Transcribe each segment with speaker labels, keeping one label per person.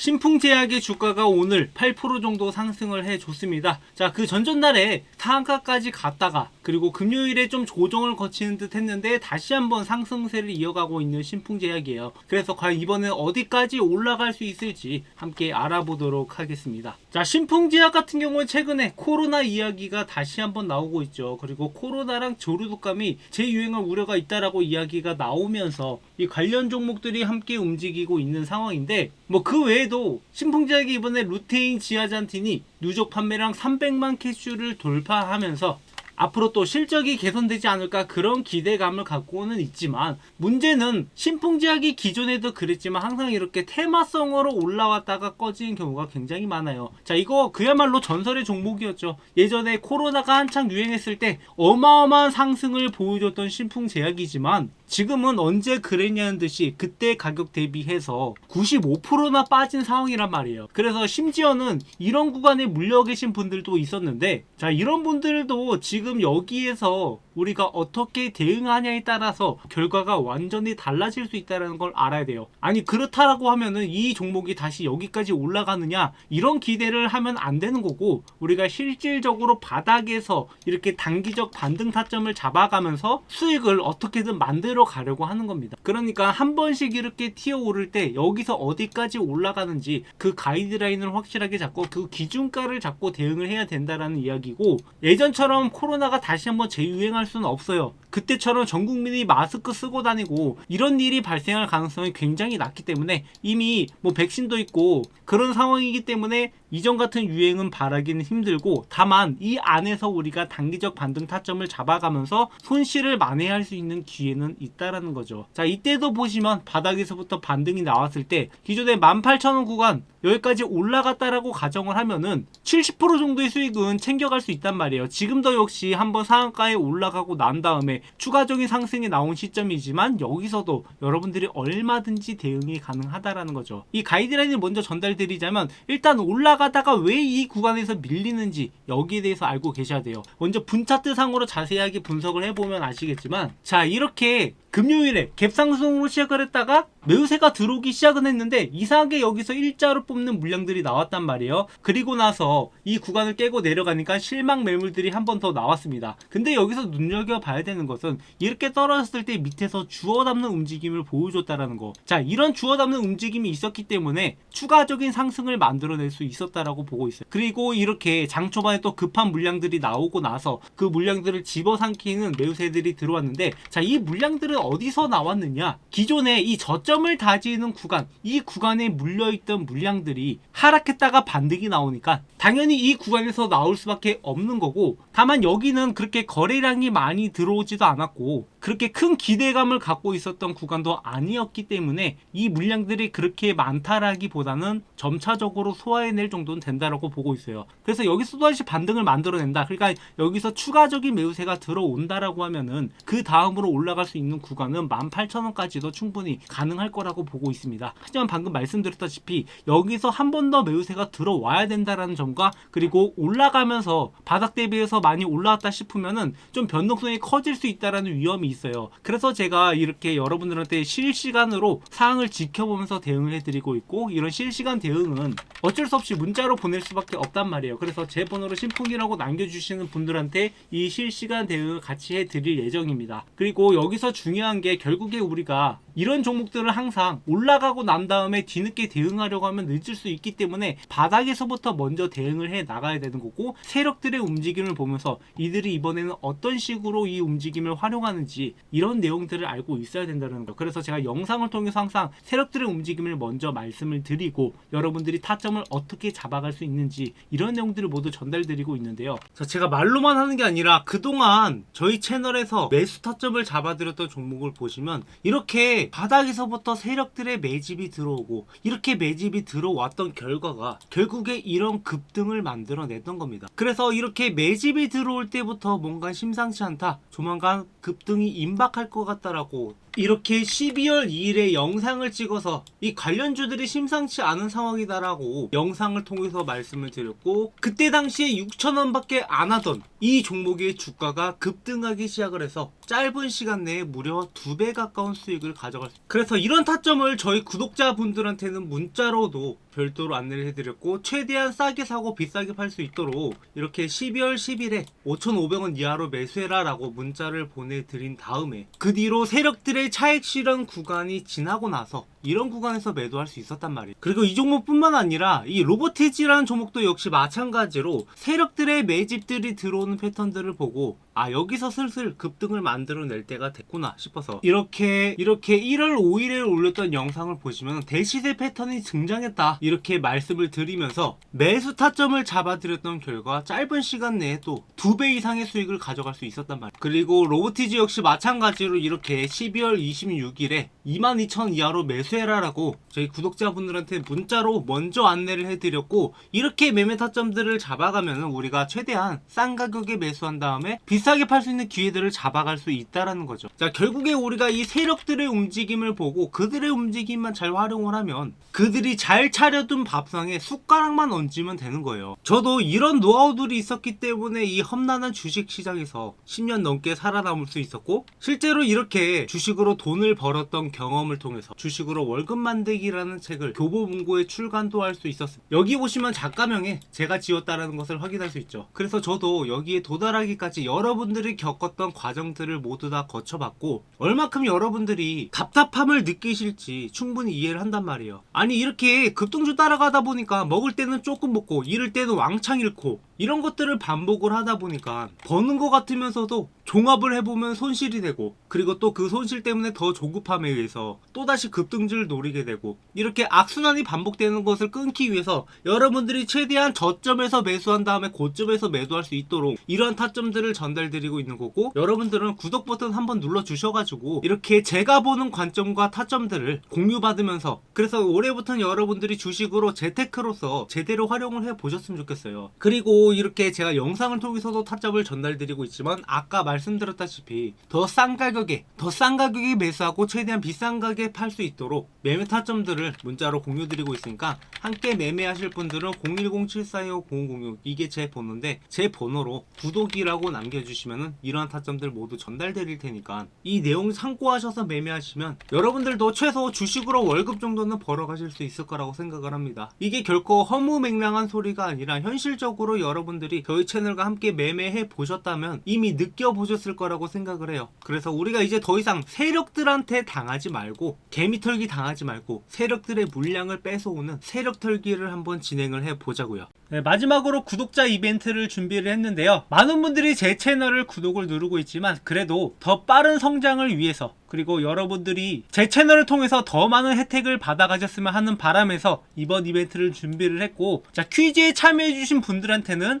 Speaker 1: 신풍제약의 주가가 오늘 8% 정도 상승을 해줬습니다. 자, 그 전전날에 상한가까지 갔다가 그리고 금요일에 좀 조정을 거치는 듯 했는데 다시 한번 상승세를 이어가고 있는 신풍제약이에요. 그래서 과연 이번엔 어디까지 올라갈 수 있을지 함께 알아보도록 하겠습니다. 자, 신풍제약 같은 경우는 최근에 코로나 이야기가 다시 한번 나오고 있죠. 그리고 코로나랑 조류독감이 재유행할 우려가 있다라고 이야기가 나오면서 이 관련 종목들이 함께 움직이고 있는 상황인데 뭐 그 외에도 신풍제약이 이번에 루테인 지아잔틴이 누적 판매량 300만 캐슈를 돌파하면서 앞으로 또 실적이 개선되지 않을까 그런 기대감을 갖고는 있지만 문제는 신풍제약이 기존에도 그랬지만 항상 이렇게 테마성으로 올라왔다가 꺼지는 경우가 굉장히 많아요. 자 이거 그야말로 전설의 종목이었죠. 예전에 코로나가 한창 유행했을 때 어마어마한 상승을 보여줬던 신풍제약이지만 지금은 언제 그랬냐는 듯이 그때 가격 대비해서 95%나 빠진 상황이란 말이에요. 그래서 심지어는 이런 구간에 물려 계신 분들도 있었는데 자 이런 분들도 지금 여기에서 우리가 어떻게 대응하냐에 따라서 결과가 완전히 달라질 수 있다는 걸 알아야 돼요. 아니 그렇다라고 하면은 이 종목이 다시 여기까지 올라가느냐 이런 기대를 하면 안 되는 거고 우리가 실질적으로 바닥에서 이렇게 단기적 반등 타점을 잡아가면서 수익을 어떻게든 만들어 가려고 하는 겁니다. 그러니까 한 번씩 이렇게 튀어 오를 때 여기서 어디까지 올라가는지 그 가이드라인을 확실하게 잡고 그 기준가를 잡고 대응을 해야 된다라는 이야기고 예전처럼 코로나가 다시 한번 재유행할 수는 없어요. 그때처럼 전 국민이 마스크 쓰고 다니고 이런 일이 발생할 가능성이 굉장히 낮기 때문에 이미 뭐 백신도 있고 그런 상황이기 때문에 이전 같은 유행은 바라기는 힘들고 다만 이 안에서 우리가 단기적 반등 타점을 잡아가면서 손실을 만회할 수 있는 기회는 있다라는 거죠. 자 이때도 보시면 바닥에서부터 반등이 나왔을 때 기존의 18,000원 구간 여기까지 올라갔다라고 가정을 하면은 70% 정도의 수익은 챙겨갈 수 있단 말이에요. 지금도 역시 한번 상한가에 올라가고 난 다음에 추가적인 상승이 나온 시점이지만 여기서도 여러분들이 얼마든지 대응이 가능하다라는 거죠. 이 가이드라인을 먼저 전달드리자면 일단 올라 가다가 왜 이 구간에서 밀리는지 여기에 대해서 알고 계셔야 돼요. 먼저 분차트 상으로 자세하게 분석을 해보면 아시겠지만 자 이렇게 금요일에 갭상승으로 시작을 했다가 매우세가 들어오기 시작은 했는데 이상하게 여기서 일자로 뽑는 물량들이 나왔단 말이에요. 그리고 나서 이 구간을 깨고 내려가니까 실망 매물들이 한 번 더 나왔습니다. 근데 여기서 눈여겨봐야 되는 것은 이렇게 떨어졌을 때 밑에서 주워 담는 움직임을 보여줬다라는 거. 자 이런 주워 담는 움직임이 있었기 때문에 추가적인 상승을 만들어낼 수 있었다라고 보고 있어요. 그리고 이렇게 장 초반에 또 급한 물량들이 나오고 나서 그 물량들을 집어삼키는 매우세들이 들어왔는데 자 이 물량들은 어디서 나왔느냐? 기존에 이 저점을 다지는 구간, 이 구간에 물려있던 물량들이 하락했다가 반등이 나오니까 당연히 이 구간에서 나올 수밖에 없는 거고 다만 여기는 그렇게 거래량이 많이 들어오지도 않았고 그렇게 큰 기대감을 갖고 있었던 구간도 아니었기 때문에 이 물량들이 그렇게 많다라기보다는 점차적으로 소화해낼 정도는 된다라고 보고 있어요. 그래서 여기서 또다시 반등을 만들어낸다. 그러니까 여기서 추가적인 매우세가 들어온다라고 하면은 그 다음으로 올라갈 수 있는 구간은 18,000원까지도 충분히 가능할 거라고 보고 있습니다. 하지만 방금 말씀드렸다시피 여기서 한 번 더 매우세가 들어와야 된다라는 점과 그리고 올라가면서 바닥 대비해서 많이 올라왔다 싶으면은 좀 변동성이 커질 수 있다라는 위험이 있어요. 그래서 제가 이렇게 여러분들한테 실시간으로 사항을 지켜보면서 대응을 해드리고 있고 이런 실시간 대응은 어쩔 수 없이 문자로 보낼 수밖에 없단 말이에요. 그래서 제 번호로 신풍이라고 남겨주시는 분들한테 이 실시간 대응을 같이 해드릴 예정입니다. 그리고 여기서 중요한 게 결국에 우리가 이런 종목들을 항상 올라가고 난 다음에 뒤늦게 대응하려고 하면 늦을 수 있기 때문에 바닥에서부터 먼저 대응을 해 나가야 되는 거고 세력들의 움직임을 보면서 이들이 이번에는 어떤 식으로 이 움직임을 활용하는지 이런 내용들을 알고 있어야 된다는 거. 그래서 제가 영상을 통해서 항상 세력들의 움직임을 먼저 말씀을 드리고 여러분들이 타점을 어떻게 잡아갈 수 있는지 이런 내용들을 모두 전달드리고 있는데요. 자, 제가 말로만 하는 게 아니라 그동안 저희 채널에서 매수 타점을 잡아드렸던 종목을 보시면 이렇게 바닥에서부터 세력들의 매집이 들어오고 이렇게 매집이 들어왔던 결과가 결국에 이런 급등을 만들어냈던 겁니다. 그래서 이렇게 매집이 들어올 때부터 뭔가 심상치 않다. 조만간 급등이 임박할 것 같다라고 이렇게 12월 2일에 영상을 찍어서 이 관련주들이 심상치 않은 상황이다라고 영상을 통해서 말씀을 드렸고 그때 당시에 6천원밖에 안 하던 이 종목의 주가가 급등하기 시작을 해서 짧은 시간 내에 무려 두배 가까운 수익을 가져갈 수 그래서 이런 타점을 저희 구독자분들한테는 문자로도 별도로 안내를 해드렸고 최대한 싸게 사고 비싸게 팔 수 있도록 이렇게 12월 10일에 5,500원 이하로 매수해라 라고 문자를 보내드린 다음에 그 뒤로 세력들의 차익 실현 구간이 지나고 나서 이런 구간에서 매도할 수 있었단 말이에요. 그리고 이 종목뿐만 아니라 이 로보티지라는 종목도 역시 마찬가지로 세력들의 매집들이 들어오는 패턴들을 보고 아 여기서 슬슬 급등을 만들어낼 때가 됐구나 싶어서 이렇게 이렇게 1월 5일에 올렸던 영상을 보시면 대시세 패턴이 등장했다 이렇게 말씀을 드리면서 매수 타점을 잡아드렸던 결과 짧은 시간 내에 또 두 배 이상의 수익을 가져갈 수 있었단 말이에요. 그리고 로보티지 역시 마찬가지로 이렇게 12월 26일에 22,000 이하로 매수 해라라고 저희 구독자분들한테 문자로 먼저 안내를 해드렸고 이렇게 매매 타점들을 잡아가면 우리가 최대한 싼 가격에 매수한 다음에 비싸게 팔 수 있는 기회들을 잡아갈 수 있다라는 거죠. 자 결국에 우리가 이 세력들의 움직임을 보고 그들의 움직임만 잘 활용을 하면 그들이 잘 차려둔 밥상에 숟가락만 얹으면 되는 거예요. 저도 이런 노하우들이 있었기 때문에 이 험난한 주식 시장에서 10년 넘게 살아남을 수 있었고 실제로 이렇게 주식으로 돈을 벌었던 경험을 통해서 주식으로 월급 만들기라는 책을 교보문고에 출간도 할 수 있었습니다. 여기 보시면 작가명에 제가 지었다라는 것을 확인할 수 있죠. 그래서 저도 여기에 도달하기까지 여러분들이 겪었던 과정들을 모두 다 거쳐봤고 얼마큼 여러분들이 답답함을 느끼실지 충분히 이해를 한단 말이에요. 아니 이렇게 급등주 따라가다 보니까 먹을 때는 조금 먹고 잃을 때는 왕창 잃고 이런 것들을 반복을 하다 보니까 버는 것 같으면서도 종합을 해보면 손실이 되고 그리고 또 그 손실 때문에 더 조급함에 의해서 또다시 급등주 를 노리게 되고 이렇게 악순환이 반복되는 것을 끊기 위해서 여러분들이 최대한 저점에서 매수한 다음에 고점에서 매도할 수 있도록 이러한 타점들을 전달드리고 있는 거고 여러분들은 구독 버튼 한번 눌러 주셔가지고 이렇게 제가 보는 관점과 타점들을 공유받으면서 그래서 올해부터는 여러분들이 주식으로 재테크로서 제대로 활용을 해 보셨으면 좋겠어요. 그리고 이렇게 제가 영상을 통해서도 타점을 전달드리고 있지만 아까 말씀드렸다시피 더 싼 가격에 더 싼 가격에 매수하고 최대한 비싼 가격에 팔 수 있도록 매매 타점들을 문자로 공유드리고 있으니까 함께 매매하실 분들은 010-7425-0006 이게 제 번호인데 제 번호로 구독이라고 남겨주시면은 이러한 타점들 모두 전달드릴 테니까 이 내용 참고하셔서 매매하시면 여러분들도 최소 주식으로 월급 정도는 벌어가실 수 있을 거라고 생각을 합니다. 이게 결코 허무맹랑한 소리가 아니라 현실적으로 여러분들이 저희 채널과 함께 매매해 보셨다면 이미 느껴보셨을 거라고 생각을 해요. 그래서 우리가 이제 더 이상 세력들한테 당하지 말고 개미털기 당하지 말고 세력들의 물량을 뺏어오는 세력 털기를 한번 진행을 해 보자고요. 네, 마지막으로 구독자 이벤트를 준비를 했는데요. 많은 분들이 제 채널을 구독을 누르고 있지만 그래도 더 빠른 성장을 위해서 그리고 여러분들이 제 채널을 통해서 더 많은 혜택을 받아가셨으면 하는 바람에서 이번 이벤트를 준비를 했고 자 퀴즈에 참여해주신 분들한테는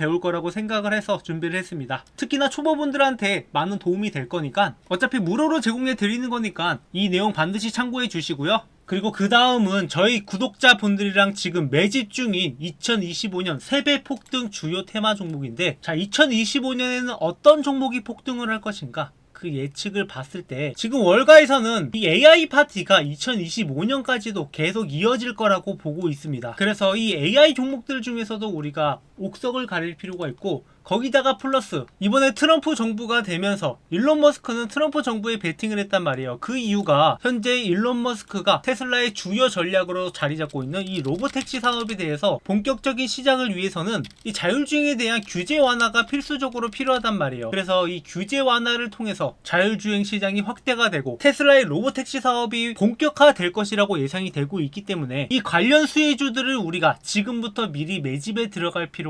Speaker 1: 배울 거라고 생각을 해서 준비를 했습니다. 특히나 초보분들한테 많은 도움이 될 거니까 어차피 무료로 제공해 드리는 거니까 이 내용 반드시 참고해 주시고요. 그리고 그 다음은 저희 구독자분들이랑 지금 매집 중인 2025년 세배 폭등 주요 테마 종목인데 자 2025년에는 어떤 종목이 폭등을 할 것인가 그 예측을 봤을 때 지금 월가에서는 이 AI 파티가 2025년까지도 계속 이어질 거라고 보고 있습니다. 그래서 이 AI 종목들 중에서도 우리가 옥석을 가릴 필요가 있고 거기다가 플러스 이번에 트럼프 정부가 되면서 일론 머스크는 트럼프 정부에 베팅을 했단 말이에요. 그 이유가 현재 일론 머스크가 테슬라의 주요 전략으로 자리 잡고 있는 이 로보택시 산업에 대해서 본격적인 시작을 위해서는 이 자율주행에 대한 규제 완화가 필수적으로 필요하단 말이에요. 그래서 이 규제 완화를 통해서 자율주행 시장이 확대가 되고 테슬라의 로보택시 사업이 본격화될 것이라고 예상이 되고 있기 때문에 이 관련 수혜주들을 우리가 지금부터 미리 매집에 들어갈 필요가